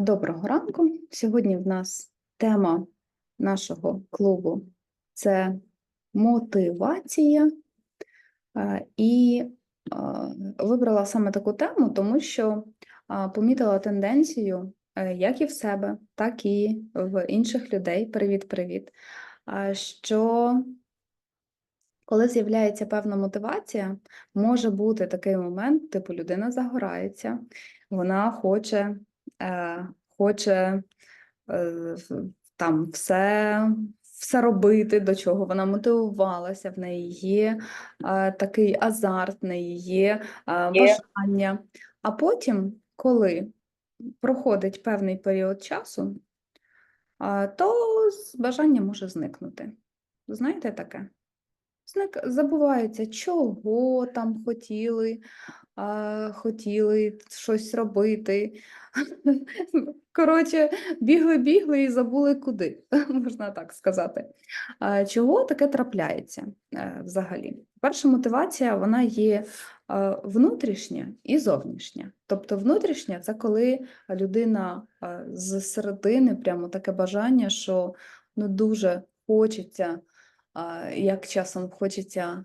Доброго ранку. Сьогодні в нас тема нашого клубу це мотивація. І вибрала саме таку тему, тому що помітила тенденцію, е, як і в себе, так і в інших людей. Привіт-привіт. Що коли з'являється певна мотивація, може бути такий момент, типу людина загорається, вона хоче, хоче е, там все, все робити, до чого вона мотивувалася, в неї є е, такий азарт, в неї є е, бажання. А потім, коли проходить певний період часу, то бажання може зникнути. Знаєте таке? Зник забувається, чого там хотіли, хотіли щось робити. Коротше, бігли-бігли і забули куди, можна так сказати. Чого таке трапляється е, взагалі? Перша мотивація вона є внутрішня і зовнішня. Тобто внутрішня це коли людина з середини прямо таке бажання, що ну, дуже хочеться як часом хочеться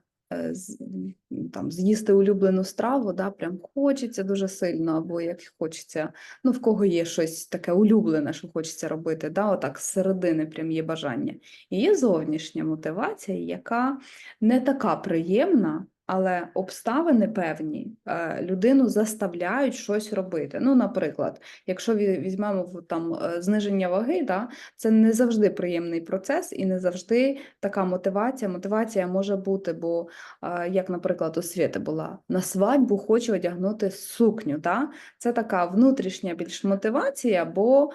там, з'їсти улюблену страву, да, прям хочеться дуже сильно, або як хочеться, ну, в кого є щось таке улюблене, що хочеться робити, да, отак з середини прям є бажання. І є зовнішня мотивація, яка не така приємна, але обставини певні е, людину заставляють щось робити. Ну, наприклад, якщо ві- візьмемо там е, зниження ваги, да, це не завжди приємний процес і не завжди така мотивація. Мотивація може бути, бо е, як, наприклад, у була на свадьбу хочу одягнути сукню. Та? Це така внутрішня більш мотивація, бо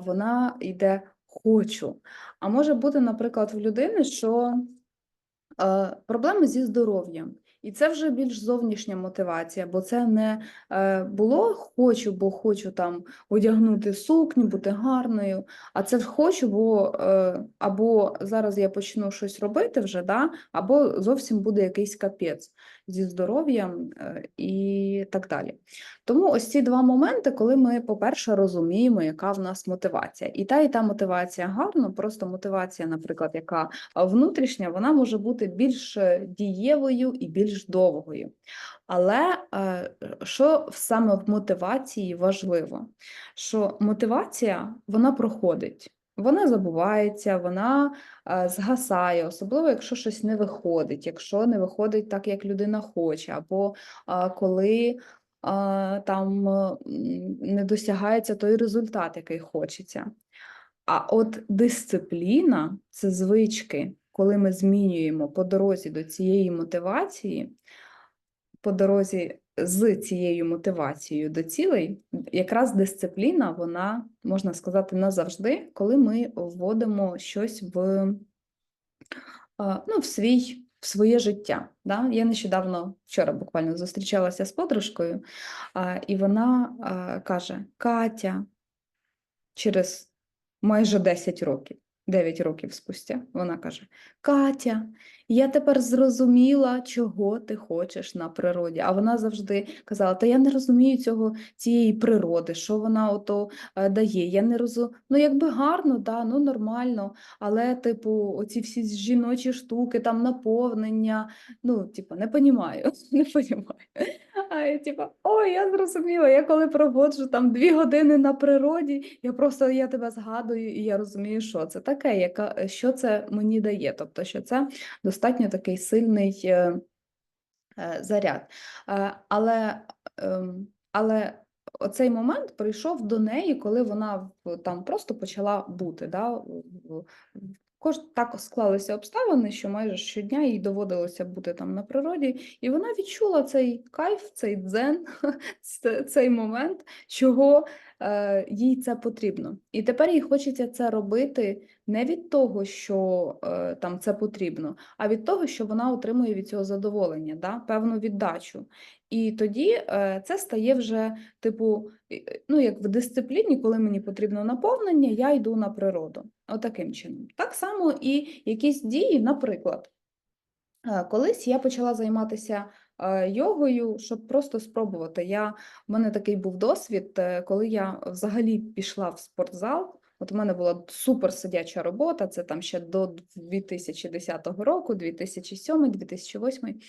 вона йде хочу. А може бути, наприклад, в людини, що проблеми зі здоров'ям. І це вже більш зовнішня мотивація, бо це не е, було хочу, бо хочу там одягнути сукню, бути гарною, а це хочу, бо е, або зараз я почну щось робити вже, да, або зовсім буде якийсь капець зі здоров'ям е, і так далі. Тому ось ці два моменти, коли ми, по-перше, розуміємо, яка в нас мотивація. І та, і та мотивація гарно, просто мотивація, наприклад, яка внутрішня, вона може бути більш е, дієвою і більш довгою. Але е, що саме в мотивації важливо? Що мотивація вона проходить. Вона забувається, вона е, згасає, особливо якщо щось не виходить, якщо не виходить так, як людина хоче, або е, коли а, там не досягається той результат, який хочеться. А от дисципліна це звички, коли ми змінюємо по дорозі до цієї мотивації, по дорозі з цією мотивацією до цілей, якраз дисципліна, вона, можна сказати, назавжди, коли ми вводимо щось в, ну, в свій. В своє життя. Да? Я нещодавно вчора буквально зустрічалася з подружкою, а, і вона а, каже: Катя, через майже 10 років, 9 років спустя, вона каже: Катя, я тепер зрозуміла, чого ти хочеш на природі. А вона завжди казала: Та я не розумію цього, цієї природи, що вона ото е, дає. Я не розумію. Ну, якби гарно, да, ну нормально, але, типу, оці всі жіночі штуки, там наповнення, ну, типу, не понімаю, не понімаю. А я типу, ой, я зрозуміла, я коли проводжу там дві години на природі, я просто я тебе згадую і я розумію, що це таке, яка, що це мені дає. Тобто, що це достатньо такий сильний е, е, заряд. Е, але, ем, але оцей момент прийшов до неї, коли вона там просто почала бути. Да? В- в- Кож так склалися обставини, що майже щодня їй доводилося бути там на природі, і вона відчула цей кайф, цей дзен, цей момент, чого їй це потрібно. І тепер їй хочеться це робити не від того, що е, там це потрібно, а від того, що вона отримує від цього задоволення, да? певну віддачу. І тоді е, це стає вже, типу, е, ну, як в дисципліні, коли мені потрібно наповнення, я йду на природу. Отаким чином. Так само і якісь дії, наприклад, е, колись я почала займатися е, йогою, щоб просто спробувати. Я, в мене такий був досвід, е, коли я взагалі пішла в спортзал. От у мене була супер сидяча робота, це там ще до 2010 року, 2007, 2008.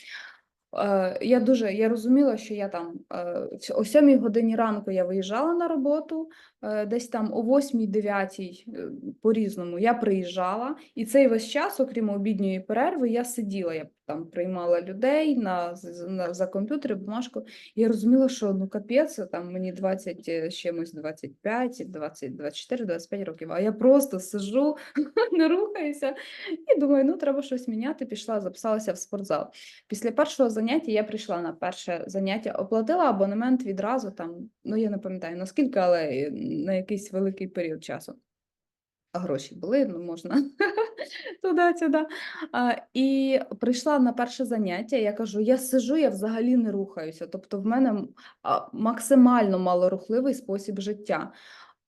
Е, Я дуже я розуміла, що я там е, о 7 годині ранку я виїжджала на роботу, е, десь там о 8-9 е, по-різному я приїжджала, і цей весь час, окрім обідньої перерви, я сиділа, я там приймала людей на, на за комп'ютер, бумажку. Я розуміла, що ну капець, там мені 20 чимось 25, 20, 24, 25 років, а я просто сижу, не рухаюся і думаю, ну треба щось міняти. Пішла, записалася в спортзал. Після першого заняття я прийшла на перше заняття, оплатила абонемент відразу там, ну я не пам'ятаю наскільки, але е, на якийсь великий період часу. А гроші були, ну можна туди-сюди. І прийшла на перше заняття. Я кажу: я сижу, я взагалі не рухаюся. Тобто, в мене максимально малорухливий спосіб життя.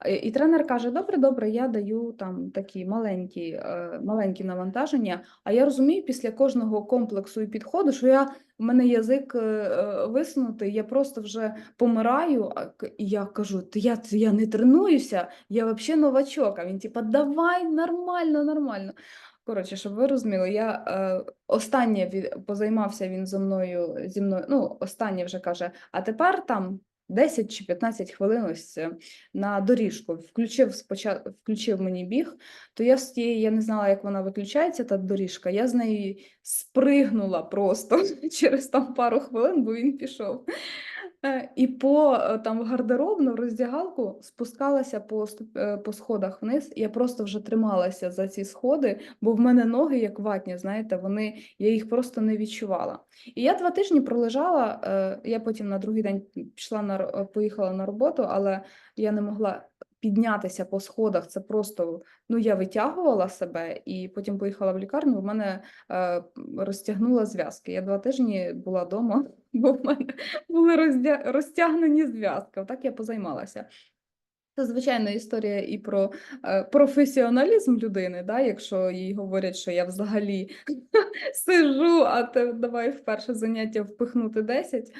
Е, І тренер каже: добре, добре, я даю там такі маленькі, е, маленькі навантаження. А я розумію після кожного комплексу і підходу, що я в мене язик е, висунутий, я просто вже помираю. І я кажу: «Та я, я не тренуюся, я взагалі новачок. А він типа, давай нормально, нормально. Коротше, щоб ви розуміли, я е, останнє позаймався він зі мною, зі мною, ну, останнє вже каже, а тепер там 10 чи 15 хвилин ось е, на доріжку. Включив спочатку, включив мені біг, то я з тієї, я не знала, як вона виключається, та доріжка. Я з неї спригнула просто через там пару хвилин, бо він пішов. Е, І по е, там в гардеробну роздягалку спускалася по, е, по сходах вниз. Я просто вже трималася за ці сходи, бо в мене ноги як ватні, знаєте, вони, я їх просто не відчувала. І я два тижні пролежала. Я потім на другий день пішла на поїхала на роботу, але я не могла піднятися по сходах. Це просто ну я витягувала себе і потім поїхала в лікарню. У мене е, розтягнула зв'язки. Я два тижні була вдома, бо в мене були роздя... розтягнені зв'язки. Отак я позаймалася. Це звичайна історія і про е, професіоналізм людини, да? якщо їй говорять, що я взагалі сижу, а ти давай в перше заняття впихнути 10.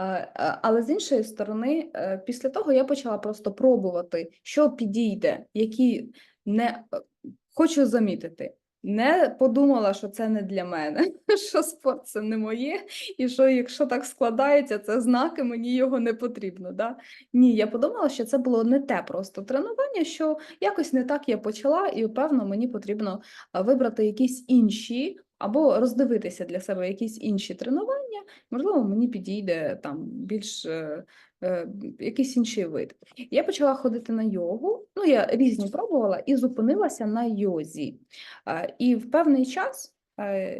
А, а, Але з іншої сторони, е, після того я почала просто пробувати, що підійде, які не е, хочу замітити. Не подумала, що це не для мене, що спорт це не моє, і що якщо так складається, це знаки, мені його не потрібно. Да? Ні, я подумала, що це було не те просто тренування, що якось не так я почала, і певно, мені потрібно вибрати якісь інші або роздивитися для себе якісь інші тренування. Можливо, мені підійде там більш е, е, якийсь інший вид. Я почала ходити на йогу. Ну, я різні пробувала і зупинилася на йозі. Е, І в певний час.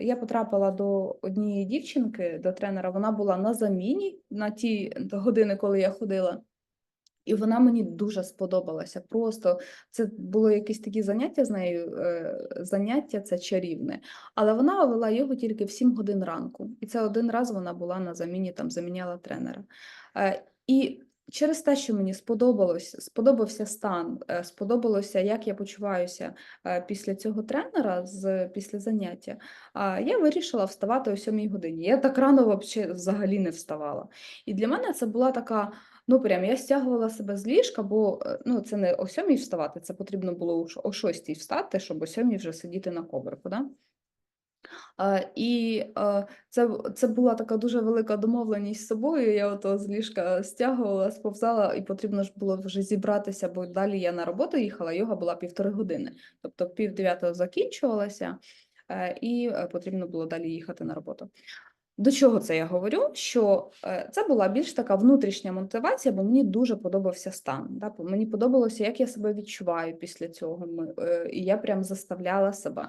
Я потрапила до однієї дівчинки, до тренера. Вона була на заміні на ті години, коли я ходила. І вона мені дуже сподобалася. Просто це було якісь такі заняття з нею. е, Заняття це чарівне. Але вона вела його тільки в 7 годин ранку. І це один раз вона була на заміні, там заміняла тренера. Е, І через те, що мені сподобалось, сподобався стан, е, сподобалося, як я почуваюся після цього тренера, після заняття, я вирішила вставати о 7 годині. Я так рано взагалі не вставала. І для мене це була така. Ну, прям я стягувала себе з ліжка, бо е, ну, це не о сьомій вставати, це потрібно було о шостій встати, щоб о сьомій вже сидіти на коврику. Да? А, і а, це, це була така дуже велика домовленість з собою. Я ото з ліжка стягувала, сповзала, і потрібно ж було вже зібратися, бо далі я на роботу їхала, йога була півтори години. Тобто пів дев'ятого закінчувалася, е, і е, потрібно було далі їхати на роботу. До чого це я говорю? Що е, це була більш така внутрішня мотивація, бо мені дуже подобався стан. Да? Мені подобалося, як я себе відчуваю після цього. Е, І я прям заставляла себе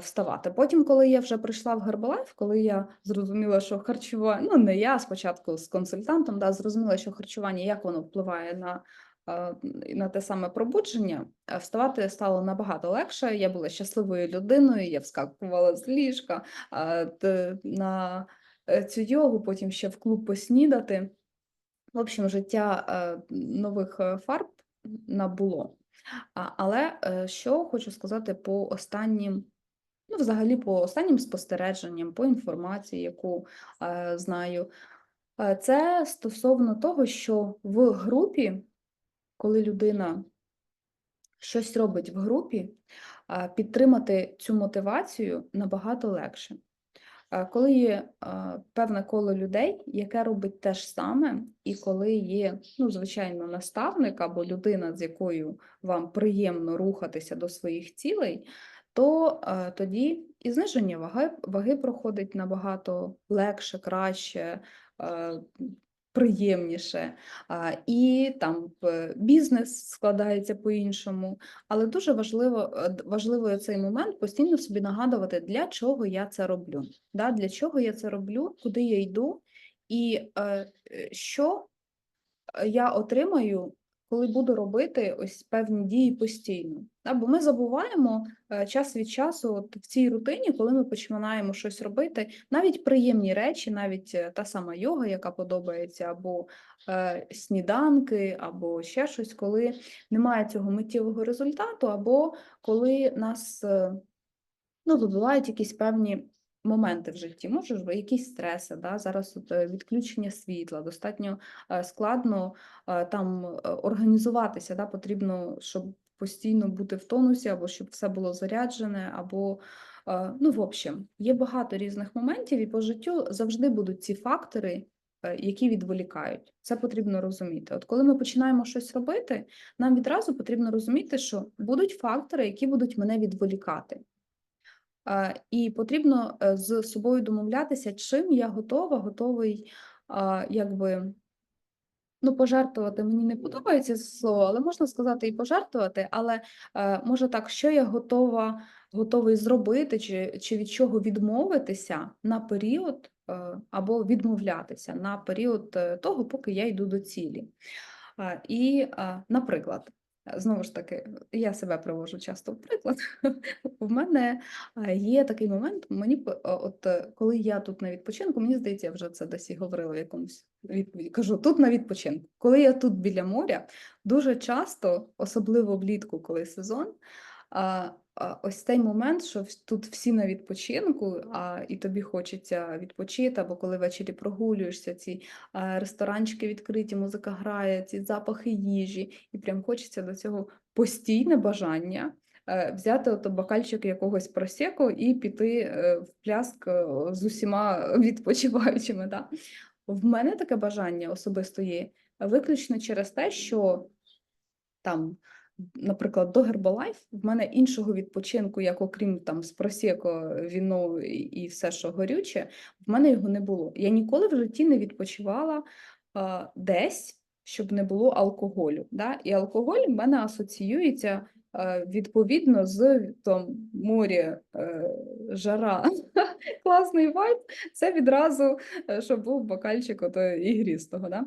вставати. Потім, коли я вже прийшла в Herbalife, коли я зрозуміла, що харчування, ну не я спочатку з консультантом, да, зрозуміла, що харчування як воно впливає на. Е, На те саме пробудження е, вставати стало набагато легше. Я була щасливою людиною, я вскакувала з ліжка, на е, цю йогу, потім ще в клуб поснідати. В общем, життя нових фарб набуло. Але що хочу сказати по останнім Ну, взагалі, по останнім спостереженням, по інформації, яку е, знаю, це стосовно того, що в групі, коли людина щось робить в групі, підтримати цю мотивацію набагато легше. Коли є певне коло людей, яке робить те ж саме, і коли є, ну, звичайно, наставник або людина, з якою вам приємно рухатися до своїх цілей, то тоді і зниження ваги, ваги проходить набагато легше, краще, приємніше, і там бізнес складається по-іншому. Але дуже важливо, е, важливо цей момент постійно собі нагадувати, для чого я це роблю, да? для чого я це роблю, куди я йду, і е, е, що я отримаю, коли буду робити ось певні дії постійно. Да? Бо ми забуваємо е, час від часу от в цій рутині, коли ми починаємо щось робити, навіть приємні речі, навіть е, та сама йога, яка подобається, або е, сніданки, або ще щось, коли немає цього миттєвого результату, або коли нас е, ну, добивають якісь певні моменти в житті, може ж, якісь стреси, да? зараз от, е, відключення світла, достатньо е, складно е, там організуватися, да? потрібно, щоб постійно бути в тонусі, або щоб все було заряджене, або ну, в общем, є багато різних моментів, і по життю завжди будуть ці фактори, які відволікають. Це потрібно розуміти. От коли ми починаємо щось робити, нам відразу потрібно розуміти, що будуть фактори, які будуть мене відволікати. А, І потрібно е, з собою домовлятися, чим я готова, готовий, якби, ну, пожертвувати мені не подобається це слово, але можна сказати і пожертвувати, але е, може так, що я готова, готовий зробити, чи, чи від чого відмовитися на період е, або відмовлятися на період е, того, поки я йду до цілі. І, наприклад, знову ж таки, я себе привожу часто в приклад. В мене є такий момент, мені от е, коли я тут на відпочинку, мені здається, я вже це десь і говорила в якомусь відповіді. Кажу, тут на відпочинку. Коли я тут біля моря, дуже часто, особливо влітку, коли сезон, ось цей момент, що тут всі на відпочинку, а і тобі хочеться відпочити, або коли ввечері прогулюєшся, ці ресторанчики відкриті, музика грає, ці запахи їжі, і прям хочеться до цього постійне бажання е, взяти ото бокальчик якогось просеку і піти е, в пляск е, з усіма відпочиваючими. Да? В мене таке бажання особисто є виключно через те, що там, наприклад, до Herbalife в мене іншого відпочинку, як окрім там з просеко, віно і все, що горюче, в мене його не було. Я ніколи в житті не відпочивала а, десь, щоб не було алкоголю. Да? І алкоголь в мене асоціюється відповідно з там, морі, е, жара, класний вайб. Це відразу, е, щоб був бокальчик ігрістого. Да?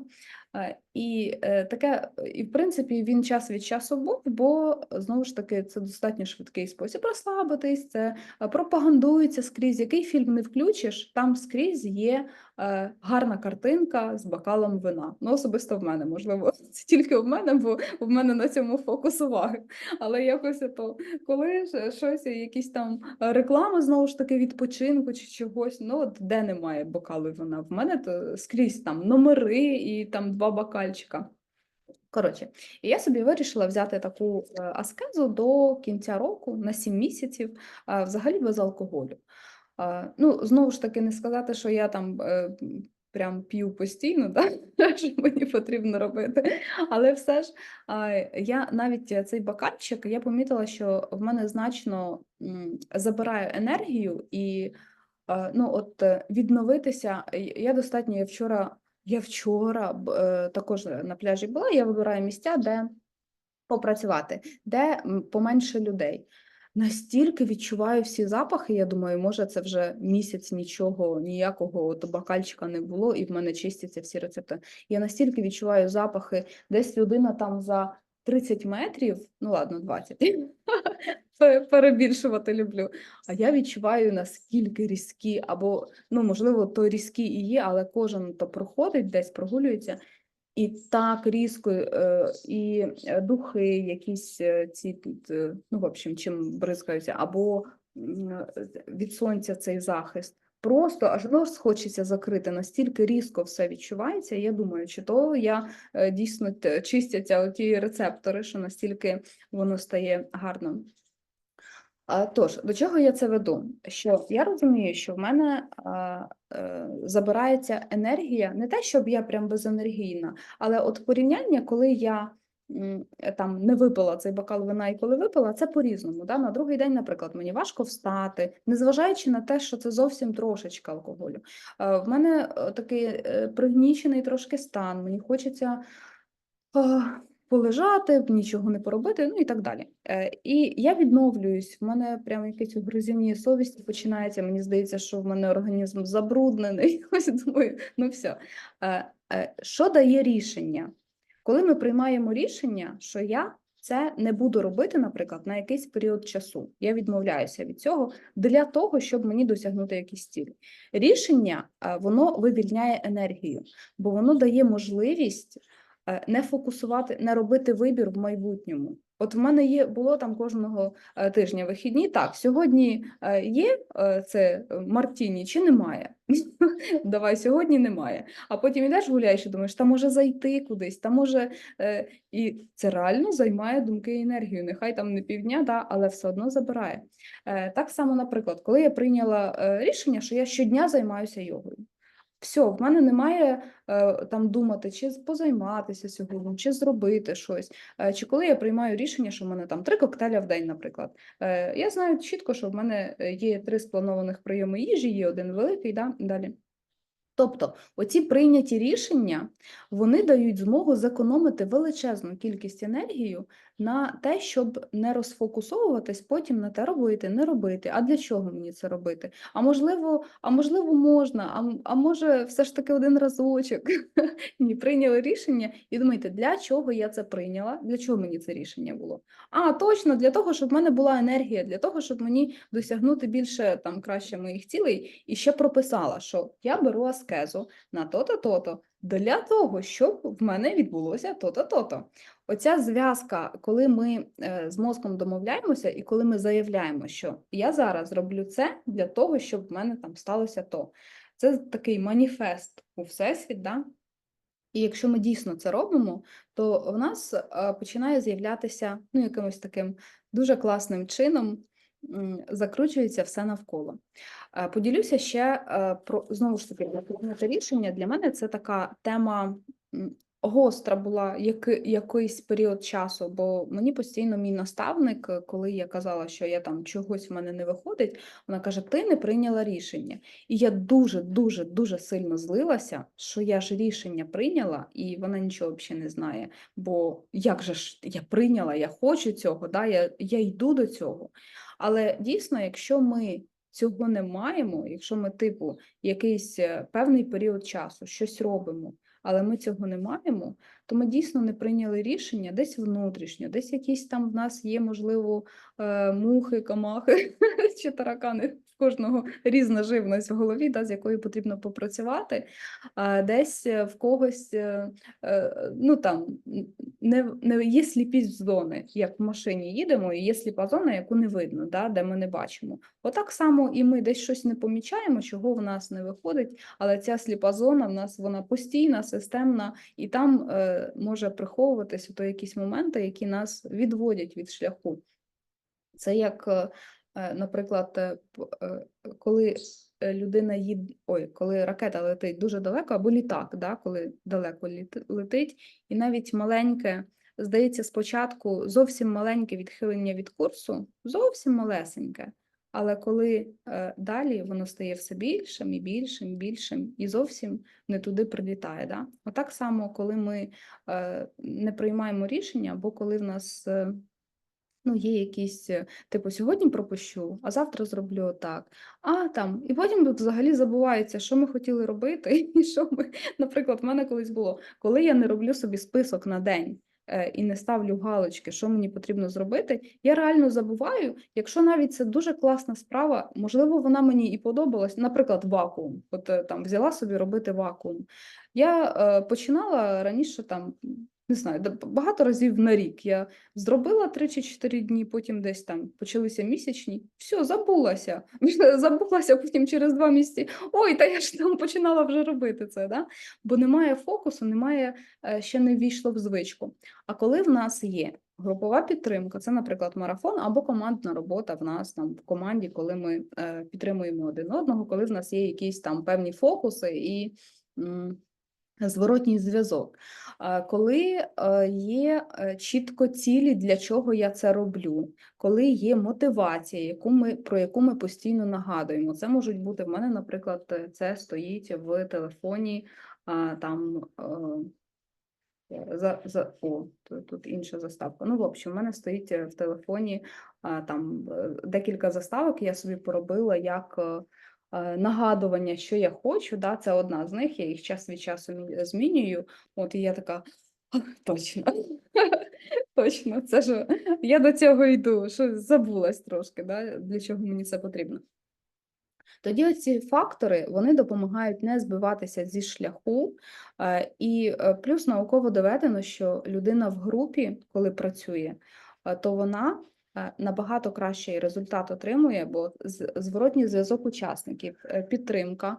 Е, І е, таке, і в принципі, він час від часу був, бо знову ж таки це достатньо швидкий спосіб розслабитись, це е, пропагандується скрізь. Який фільм не включиш, там скрізь є гарна картинка з бокалом вина. Ну, особисто в мене, можливо, це тільки в мене, бо в мене на цьому фокус уваги. Але якось то, коли ж щось, якісь там реклами знову ж таки відпочинку чи чогось, ну от де немає бокалу вина? В мене то скрізь там номери і там два бокальчика. Коротше, і я собі вирішила взяти таку е, аскезу до кінця року на 7 місяців, взагалі без алкоголю. Ну, знову ж таки, не сказати, що я там е, прям п'ю постійно, да? що мені потрібно робити. Але все ж я навіть цей бокальчик, я помітила, що в мене значно забирає енергію і ну, от е, відновитися. Я достатньо я вчора. Я вчора е, також на пляжі була, я вибираю місця, де попрацювати, де поменше людей. Настільки відчуваю всі запахи, я думаю, може, це вже місяць нічого, ніякого табакальчика не було, і в мене чистяться всі рецепти. Я настільки відчуваю запахи, десь людина там за 30 метрів, ну ладно, 20, Пе- перебільшувати люблю. А я відчуваю, наскільки різкі, або, ну, можливо, то різкі і є, але кожен то проходить, десь прогулюється, і так різко, е, і е, духи, якісь е, ці, тут, ну, в общем, чим бризкаються, або від сонця цей захист. Просто аж нос хочеться закрити, настільки різко все відчувається. Я думаю, чи то я е, дійсно чистяться ті рецептори, що настільки воно стає гарним. А, Тож, до чого я це веду? Що я розумію, що в мене е, забирається енергія, не те, щоб я прям безенергійна, але от порівняння, коли я там не випила цей бокал вина і коли випила, це по-різному. Да? На другий день, наприклад, мені важко встати, незважаючи на те, що це зовсім трошечки алкоголю. Е, В мене е, такий е, пригнічений трошки стан, мені хочеться. полежати, нічого не поробити, ну і так далі. Е, І я відновлююсь, в мене прямо якесь угризіння совісті починається. Мені здається, що в мене організм забруднений. Ось думаю, ну все. Е, е, Що дає рішення? Коли ми приймаємо рішення, що я це не буду робити, наприклад, на якийсь період часу, я відмовляюся від цього для того, щоб мені досягнути якісь цілі. Рішення е, воно вивільняє енергію, бо воно дає можливість е, не фокусувати, не робити вибір в майбутньому. От в мене є було там кожного е, тижня вихідні. Так, сьогодні е, є е, це Мартіні чи немає? Давай сьогодні немає. А потім ідеш гуляєш і думаєш, та може зайти кудись, та може і це реально займає думки і енергію. Нехай там не півдня, да, але все одно забирає. Так само, наприклад, коли я прийняла рішення, що я щодня займаюся йогою. Все, в мене немає е, там думати, чи позайматися сьогодні, чи зробити щось. Е, чи коли я приймаю рішення, що в мене там три коктейля в день, наприклад. Е, я знаю чітко, що в мене є три спланованих прийоми їжі, є один великий, да, далі. Тобто, оці прийняті рішення вони дають змогу зекономити величезну кількість енергію на те, щоб не розфокусовуватись потім на те робити, не робити. А для чого мені це робити? А можливо, а можливо, можна, а, а може, все ж таки один разочок. Ні, прийняли рішення і думаєте, для чого я це прийняла? Для чого мені це рішення було? А, точно, для того, щоб в мене була енергія, для того, щоб мені досягнути більше там краще моїх цілей, і ще прописала, що я беру аскезу на то-то, то-то, для того, щоб в мене відбулося то-то, то-то. Оця зв'язка, коли ми е, з мозком домовляємося, і коли ми заявляємо, що я зараз роблю це для того, щоб в мене там сталося то. Це такий маніфест у всесвіт, да? І якщо ми дійсно це робимо, то в нас е, починає з'являтися ну, якимось таким дуже класним чином, закручується все навколо. Поділюся ще про знову ж таки прийняти рішення. Для мене це така тема гостра була яки, якийсь період часу, бо мені постійно мій наставник, коли я казала, що я там чогось в мене не виходить, вона каже: Ти не прийняла рішення. І я дуже, дуже, дуже сильно злилася, що я ж рішення прийняла, і вона нічого взагалі не знає. Бо як же ж я прийняла, я хочу цього, да, я, я йду до цього. Але дійсно, якщо ми цього не маємо, якщо ми, типу, якийсь е, певний період часу щось робимо, але ми цього не маємо, то ми дійсно не прийняли рішення десь внутрішньо, десь якісь там в нас є, можливо, е, мухи, камахи чи таракани. В кожного різна живність в голові, да, з якою потрібно попрацювати. А десь е, в когось е, ну там не, не є сліпі зони, як в машині їдемо, і є сліпа зона, яку не видно, да, де ми не бачимо. Отак само і ми десь щось не помічаємо, чого в нас не виходить, але ця сліпа зона в нас вона постійна, системна, і там е, може приховуватися то якісь моменти, які нас відводять від шляху. Це як, е, е, наприклад, коли людина їде, ой, коли ракета летить дуже далеко, або літак, да, коли далеко летить, і навіть маленьке, здається, спочатку зовсім маленьке відхилення від курсу, зовсім малесеньке. Але коли е, далі воно стає все більшим і більшим, і більшим, і зовсім не туди прилітає. Да? Отак само, коли ми е, не приймаємо рішення, або коли в нас е, ну, є якісь, е, типу, сьогодні пропущу, а завтра зроблю так. А там, і потім тут взагалі забувається, що ми хотіли робити, і що ми, наприклад, в мене колись було, коли я не роблю собі список на день. Е, І не ставлю галочки, що мені потрібно зробити, я реально забуваю, якщо навіть це дуже класна справа, можливо, вона мені і подобалась, наприклад, вакуум. От е, там взяла собі робити вакуум. Я е, починала раніше там, не знаю, багато разів на рік. Я зробила 3 чи 4 дні, потім десь там почалися місячні. Все, забулася. Забулася потім через два місяці. Ой, та я ж там починала вже робити це. Да? Бо немає фокусу, немає, е, ще не ввійшло в звичку. А коли в нас є групова підтримка, це, наприклад, марафон або командна робота в нас там в команді, коли ми е, підтримуємо один одного, коли в нас є якісь там певні фокуси і. Зворотній зв'язок. Коли е, є е, чітко цілі, для чого я це роблю, коли є мотивація, яку ми, про яку ми постійно нагадуємо. Це можуть бути в мене, наприклад, е, це стоїть в телефоні там. За, за, о, тут, інша заставка. Ну, в общем, в мене стоїть в телефоні там декілька заставок, я собі поробила як нагадування, що я хочу. Да, це одна з них, я їх час від часу змінюю. От і я така, точно, точно, це ж я до цього йду, що забулась трошки, да, для чого мені це потрібно. Тоді оці фактори вони допомагають не збиватися зі шляху, е, і е, плюс науково доведено, що людина в групі, коли працює, е, то вона е, набагато кращий результат отримує, бо зворотній зв'язок учасників, е, підтримка,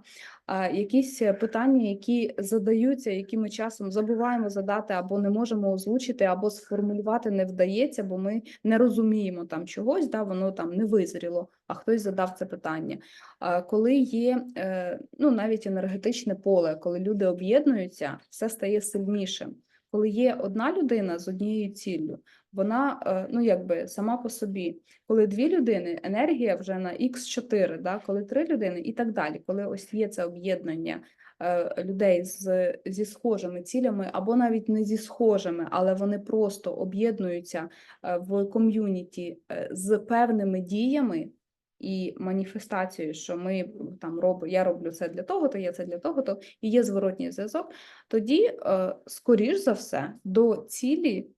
е, якісь е, питання, які задаються, які ми часом забуваємо задати або не можемо озвучити, або сформулювати не вдається, бо ми не розуміємо там чогось, да, воно там не визріло, а хтось задав це питання. Коли є е, ну, навіть енергетичне поле, коли люди об'єднуються, все стає сильнішим. Коли є одна людина з однією ціллю, вона е, ну, якби сама по собі. Коли дві людини, енергія вже на Х4, да? коли три людини і так далі. Коли ось є це об'єднання е, людей з, зі схожими цілями, або навіть не зі схожими, але вони просто об'єднуються е, в ком'юніті з певними діями, і маніфестацією, що ми там робимо, я роблю це для того, то я це для того, то і є зворотній зв'язок, тоді, е, скоріш за все, до цілі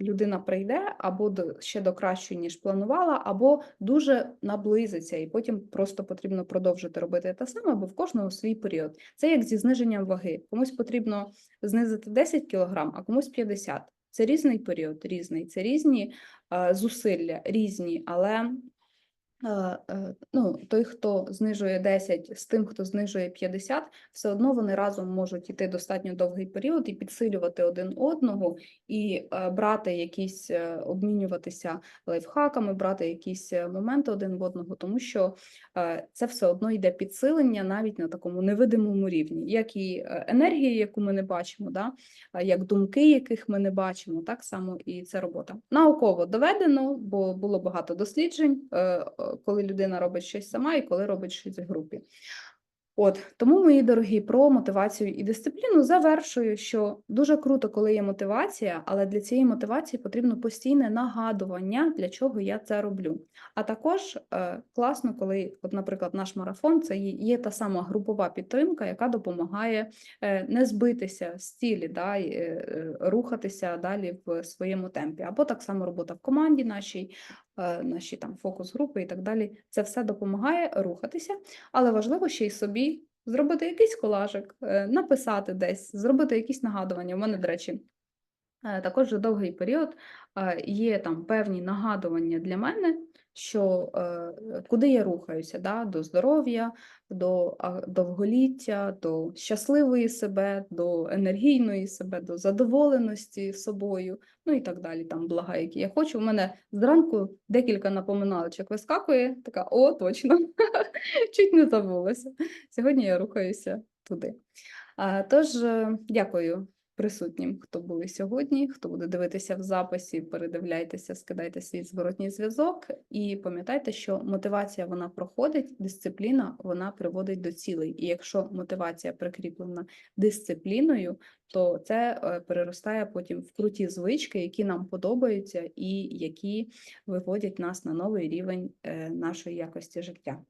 людина прийде або до, ще до кращої, ніж планувала, або дуже наблизиться, і потім просто потрібно продовжити робити те саме, бо в кожного свій період. Це як зі зниженням ваги. Комусь потрібно знизити 10 кг, а комусь 50. Це різний період, різний, це різні е, зусилля, різні, але Е, е, ну, той, хто знижує 10 з тим, хто знижує 50, все одно вони разом можуть йти достатньо довгий період і підсилювати один одного, і е, брати якісь, е, обмінюватися лайфхаками, брати якісь е, моменти один в одного, тому що е, це все одно йде підсилення навіть на такому невидимому рівні, як і е, енергія, яку ми не бачимо, да? як думки, яких ми не бачимо, так само і це робота. Науково доведено, бо було багато досліджень, е, е, коли людина робить щось сама і коли робить щось в групі. От тому, мої дорогі, про мотивацію і дисципліну завершую, що дуже круто, коли є мотивація, але для цієї мотивації потрібно постійне нагадування, для чого я це роблю. А також е, класно, коли, от, наприклад, наш марафон це є, та сама групова підтримка, яка допомагає е, не збитися з цілі, да, е, рухатися далі в своєму темпі. Або так само робота в команді нашій, наші там фокус-групи і так далі. Це все допомагає рухатися, але важливо ще й собі зробити якийсь колажик, е, написати десь, зробити якісь нагадування. У мене, до речі, е, також вже довгий період е, є там певні нагадування для мене, що е, куди я рухаюся, да? до здоров'я, до довголіття, до щасливої себе, до енергійної себе, до задоволеності собою, ну і так далі. Там блага, які я хочу. У мене зранку декілька напоминалочок вискакує, така о, точно, чуть не забулася. Сьогодні я рухаюся туди. Тож, е, дякую присутнім, хто були сьогодні, хто буде дивитися в записі, передивляйтеся, скидайте свій зворотній зв'язок. І пам'ятайте, що мотивація вона проходить, дисципліна вона приводить до цілей. І якщо мотивація прикріплена дисципліною, то це е, переростає потім в круті звички, які нам подобаються і які виводять нас на новий рівень е, нашої якості життя.